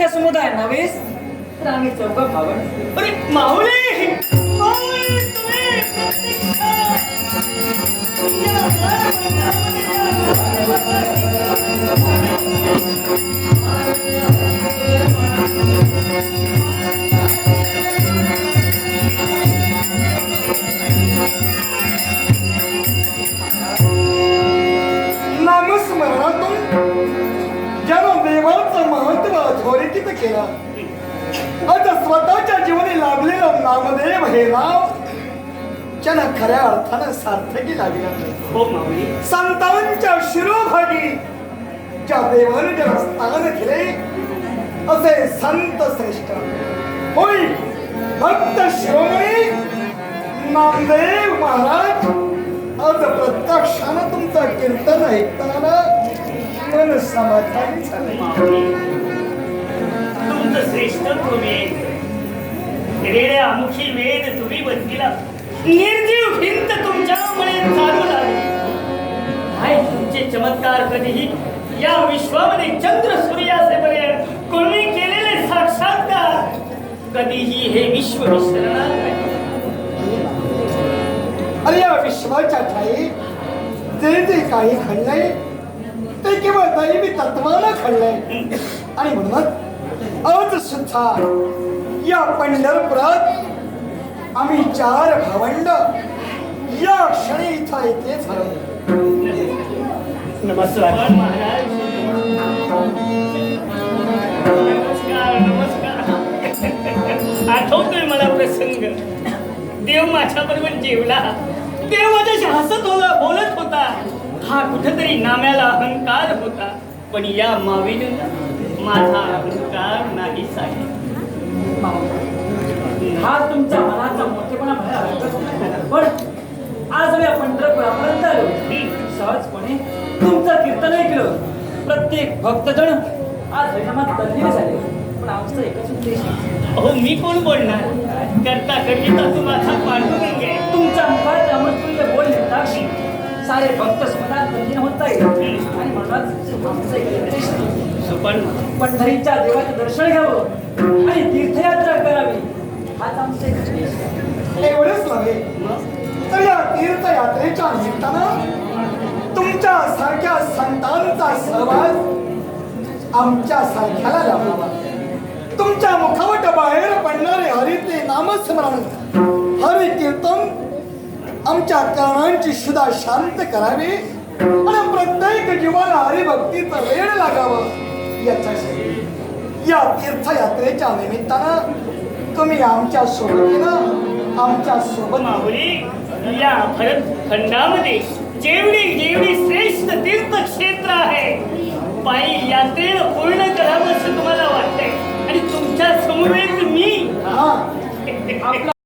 मोठ्या समुदाय नव्हेस तर आम्ही चौघ अरे माऊली नामस्मरणातून ज्यानं देवाचं महत्त्व अधोरेखित केलं. आता स्वतःच्या जीवनी लाभलेलं नामदेव हे नाव ज्यानं खऱ्या अर्थानं सार्थकी लागलं. हो संतांच्या शिरोभागी ज्या देवाने ज्याला स्थान दिले असे संत श्रेष्ठ. होय भक्त शिरोमणी नामदेव महाराज आज प्रत्यक्षानं तुमचं कीर्तन ऐकताना समाधानी तुमचं श्रेष्ठत्व वेद रेड्या मुखी वेद तुम्ही बदलीला निर्जीव भिंत तुमच्यामुळे चालू लागली काय तुमचे चमत्कार कधीही या विश्वामध्ये चंद्र सूर्यासेपर्यंत कोणी केलेले साक्षात्कार कधीही हे विश्व विसरणार नाही. अरे या विश्वाच्या ठाई जे जे काही घडलंय ते केवळ दैवी तत्वानं घडलंय. आणि म्हणूनच आज सुद्धा या पंढरपुरात आम्ही चार भावंड या क्षणी इथं येते झालो नमस्कार. महाराज नमस्कार नमस्कार. आठवतोय मला प्रसंग. देव माझ्या बरोबर जेवला. देव माझ्याशी हसत होता बोलत होता. हा कुठेतरी नाम्याला अहंकार होता. पण या मावेलीला माझा अहंकार आहे हा तुमचा मनाचा मोठेपणा नाही. पण आज आम्ही पंढरपुरापर्यंत आलो. सहजपणे तुमचं कीर्तन ऐकलं. प्रत्येक भक्तजण आज हरिनामात तल्लीन झाले. पण आमचं एकच उद्देश. अहो मी कोण बोलणार? करता करता तू माझा पांडुरंग तुमच्या मुखात अमृतुल्य बोल सारे भक्त होत आणि पंढरीच्या देवाचं दर्शन घ्यावं आणि तीर्थयात्रा करावी. हाच आमचा. एवढेच नव्हे. तर या तीर्थयात्रेच्या निमित्तानं तुमच्या सारख्या संतांचा सहवास आमच्या सारख्याला लाभावा. तुमच्या मुखावट बाहेर पडणारे हरिते नामस्मरण आमच्या कर्णांची शुदा शांत करावी आणि प्रत्येक जीवाला हरिभक्तीचं वेळ लागावं. याच्यासाठी या तीर्थयात्रेच्या निमित्तानं तुम्ही आमच्या सोबतीनं आमच्यासोबत माहुली या खंडामध्ये जेवढी जेवढी श्रेष्ठ तीर्थक्षेत्र आहे पायी यात्रेनं पूर्ण करावं असं तुम्हाला वाटतंय. आणि तुमच्या समवेत मी हा. आपला